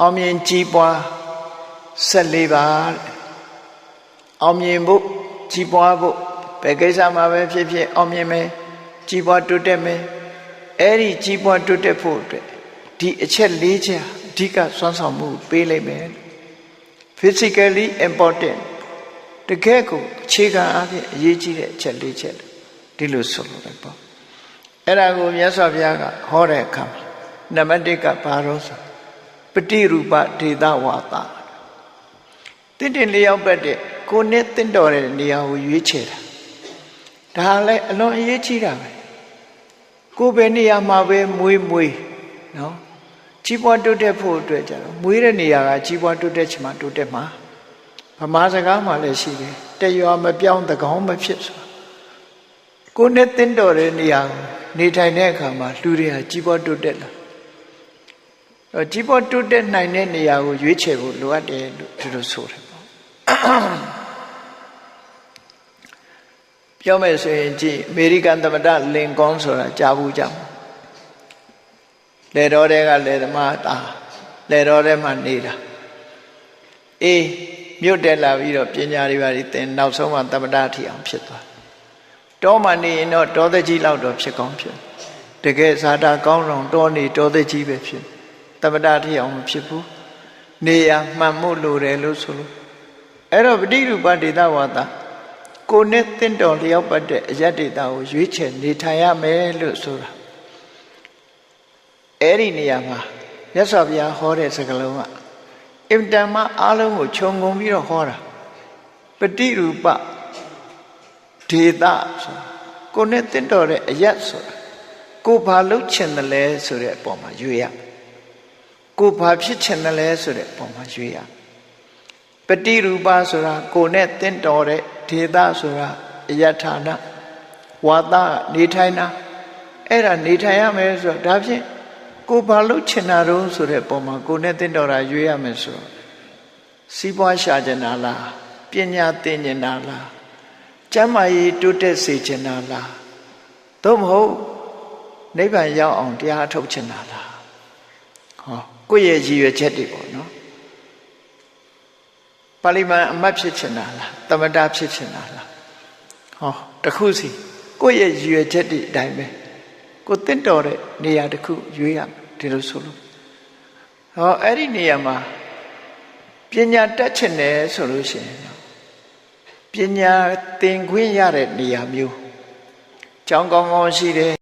အောင်မြင်ကြီးပွား14ပါတဲ့အောင်မြင်ဖို့ကြီးပွားဖို့ဘယ်ကိစ္စမှာပဲဖြစ်ဖြစ်အောင်မြင်မယ်ကြီးပွားတိုးတက်မယ်အဲ့ဒီကြီးပွားတိုးတက်ဖို့အတွက်ဒီအချက်၄ချက်အဓိကစွမ်းဆောင်မှုပေးလိုက်မယ် physically important တကယ်ကိုအခြေခံအဖြစ်အရေးကြီးတဲ့အချက်၄ချက်ဒီလိုဆိုလို့ပဲပေါ့အဲ့ဒါကိုမြတ်စွာဘုရားကဟောတဲ့အခါမှာနံပါတ်1ကဘာလို့ဆို ပฏิရူပဒေသဝါဒတင့်တယ်လျောက်ပတ်တဲ့ကိုနဲ့တင့်တော်တဲ့နေရာကိုရွေးချယ်တာဒါလည်းအလွန်အရေးကြီးတာပဲကိုယ်ပဲနေရာမှာပဲမွေးမွေးနော်ကြီးပွားတိုးတက်ဖို့အတွက်ကြတော့မွေးတဲ့နေရာကကြီးပွားတိုးတက်ချင်မှတိုးတက်မှာဗမာစကားမှာလည်းရှိတယ်တရွာမပြောင်းတကောင်းမဖြစ်ဆိုကိုနဲ့တင့်တော်တဲ့နေရာကိုနေထိုင်တဲ့အခါမှာလူတွေဟာကြီးပွားတိုးတက်လာတော့ ကြီးပွားတိုးတက်နိုင်တဲ့နေရာကိုရွေးချယ်ဖို့လိုအပ်တယ်လို့ဒီလိုဆိုတယ်ပေါ့ပြောမယ်ဆိုရင်ကြည့်အမေရိကန်သမ္မတလင်ကွန်ဆိုတာကြားဘူးကြမှာလေတော်တဲ့ကလေသမားသားလေတော်တဲ့မှာနေတာအေးမြို့တက်လာပြီးတော့ပညာတွေပါသင်နောက်ဆုံးမှသမ္မတထီအောင်ဖြစ်သွားတောမှနေရင်တော့တောသက်ကြီးလောက်တော့ဖြစ်ကောင်းဖြစ်တကယ်ဇာတာကောင်းတော့တောနေတောသက်ကြီးပဲဖြစ် သမ္မတထီအောင်မဖြစ်ဘူးနေရမှန်မှုလိုတယ်လို့ဆိုလို့အဲ့တော့ပဋိရူပဒေသဝါဒကိုနဲ့တင့်တော်လျောက်ပတ်တဲ့အယက်ဒေတာကိုရွေးချယ်နေထိုင်ရမယ်လို့ဆိုတာအဲ့ဒီနေရာမှာမြတ်စွာဘုရားဟောတဲ့စကားလုံးကအင်တန်မှအားလုံးကိုခြုံငုံပြီးတော့ဟောတာပฏิရူပဒေတာဆိုကိုနဲ့တင့်တော်တဲ့အယက်ဆိုတာကိုဘာလုပ်ချင်တယ်လဲဆိုတဲ့အပေါ်မှာရွေးရ ကိုဘာဖြစ်ချင်တယ်လဲဆိုတဲ့အပေါ်မှာရွေးရပฏิရူပဆိုတာကိုနဲ့တင့်တော်တဲ့ဒေတာဆိုတာအယထာဏဝါသနေထိုင်တာအဲ့ဒါနေထိုင်ရမယ်ဆိုတော့ဒါဖြင့်ကိုဘာလို့ချင်တာတော့ဆိုတဲ့ပုံမှာကိုနဲ့တင့်တော်တာရွေးရမယ်ဆိုတော့စီးပွားရှာကျင်တာလားပညာသင်ကျင်တာလားကျမ်းမာရေးတိုးတက်စေချင်တာလားသို့မဟုတ်နိဗ္ဗာန်ရောက်အောင်တရားထုတ်ချင်တာလားဟော ကိုယ့်ရဲ့ရည်ရွယ်ချက်တွေပေါ့နော်ပါဠိမန်အမတ်ဖြစ်ချင်တာလားတမတာဖြစ်ချင်တာလားဟောတခုစီကိုယ့်ရဲ့ရည်ရွယ်ချက်တွေအတိုင်းပဲကိုတင့်တော်တဲ့နေရာတစ်ခုရွေးရဒီလိုဆိုလို့ဟောအဲ့ဒီနေရာမှာပညာတက်ချင်တယ်ဆိုလို့ရှိရင်ပညာသင်ခွင့်ရတဲ့နေရာမျိုးကျောင်းကောင်းကောင်းရှိတယ်